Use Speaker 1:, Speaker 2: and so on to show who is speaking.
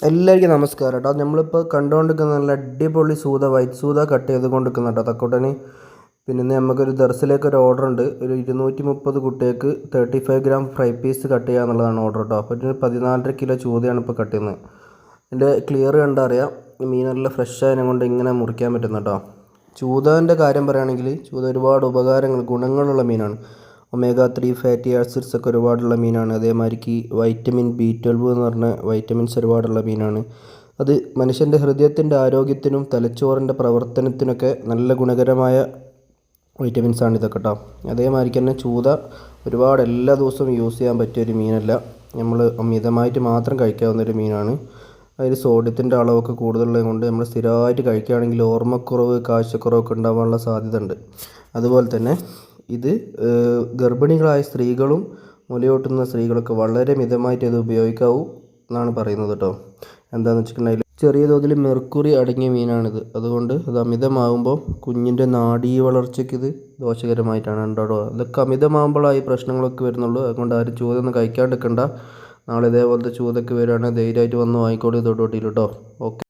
Speaker 1: എല്ലാവർക്കും നമസ്കാരം കേട്ടോ. നമ്മളിപ്പോൾ കണ്ടുകൊണ്ടിരിക്കുന്ന നല്ല അടിപൊളി സൂത വൈറ്റ് സൂത കട്ട് ചെയ്ത് കൊണ്ടിരിക്കുന്ന കേട്ടോ. തക്കോട്ടന്. പിന്നെ നമുക്കൊരു ദർസിലേക്ക് ഒരു ഓർഡർ ഉണ്ട്. ഒരു ഇരുന്നൂറ്റി മുപ്പത് കുട്ടികൾക്ക് thirty five gram fry piece cut ചെയ്യുക എന്നുള്ളതാണ് ഓർഡർ കേട്ടോ. അപ്പോൾ ഇതിന് പതിനാലര കിലോ ചൂതയാണ് ഇപ്പോൾ കട്ട് ചെയ്യുന്നത്. ഇതിന്റെ ക്ലിയർ കണ്ടറിയാം മീൻ നല്ല ഫ്രഷ് ആയതിനെ കൊണ്ട് ഇങ്ങനെ മുറിക്കാൻ പറ്റുന്ന കേട്ടോ. ചൂതന്റെ കാര്യം പറയുകയാണെങ്കിൽ ചൂത ഒരുപാട് ഉപകാരങ്ങൾ ഗുണങ്ങളുള്ള മീനാണ്. ഒമേഗ ത്രീ ഫാറ്റി ആസിഡ്സ് ഒക്കെ ഒരുപാടുള്ള മീനാണ്. അതേമാതിരിക്ക് വൈറ്റമിൻ ബി ട്വൽവ് എന്ന് പറഞ്ഞ വൈറ്റമിൻസ് ഒരുപാടുള്ള മീനാണ്. അത് മനുഷ്യന്റെ ഹൃദയത്തിന്റെ ആരോഗ്യത്തിനും തലച്ചോറിന്റെ പ്രവർത്തനത്തിനൊക്കെ നല്ല ഗുണകരമായ വൈറ്റമിൻസ് ആണ് ഇതൊക്കെ കേട്ടോ അതേമാതിരിക്ക് തന്നെ ചൂത ഒരുപാട് എല്ലാ ദിവസവും യൂസ് ചെയ്യാൻ പറ്റിയ ഒരു മീനല്ല. നമ്മൾ അമിതമായിട്ട് മാത്രം കഴിക്കാവുന്ന ഒരു മീനാണ്. അതിൽ സോഡിയത്തിന്റെ അളവൊക്കെ കൂടുതലുള്ളത് കൊണ്ട് നമ്മൾ സ്ഥിരമായിട്ട് കഴിക്കുകയാണെങ്കിൽ ഓർമ്മക്കുറവ് കാഴ്ചക്കുറവൊക്കെ ഉണ്ടാകാനുള്ള സാധ്യത ഉണ്ട്. അതുപോലെ തന്നെ ഇത് ഗർഭിണികളായ സ്ത്രീകളും മുലയൂട്ടുന്ന സ്ത്രീകളൊക്കെ വളരെ മിതമായിട്ട് ഇത് ഉപയോഗിക്കാവൂ എന്നാണ് പറയുന്നത് കേട്ടോ എന്താണെന്ന് വെച്ചിട്ടുണ്ടെങ്കിൽ ചെറിയ തോതിൽ മെർക്കുറി അടങ്ങിയ മീനാണിത്. അതുകൊണ്ട് അത് അമിതമാകുമ്പോൾ കുഞ്ഞിന്റെ നാഡീ വളർച്ചയ്ക്ക് ഇത് ദോഷകരമായിട്ടാണ് ഉണ്ടാവുക ഇതൊക്കെ അമിതമാകുമ്പോഴാണ് ഈ പ്രശ്നങ്ങളൊക്കെ വരുന്നുള്ളൂ. അതുകൊണ്ട് ആരും ചൂതൊന്നും കഴിക്കാണ്ടിരിക്കണ്ട. നാളെ ഇതേപോലത്തെ ചൂതൊക്കെ വരികയാണെങ്കിൽ ധൈര്യമായിട്ട് വന്ന് വാങ്ങിക്കോളൂ തൊട്ടോട്ടിയിൽ കേട്ടോ ഓക്കെ.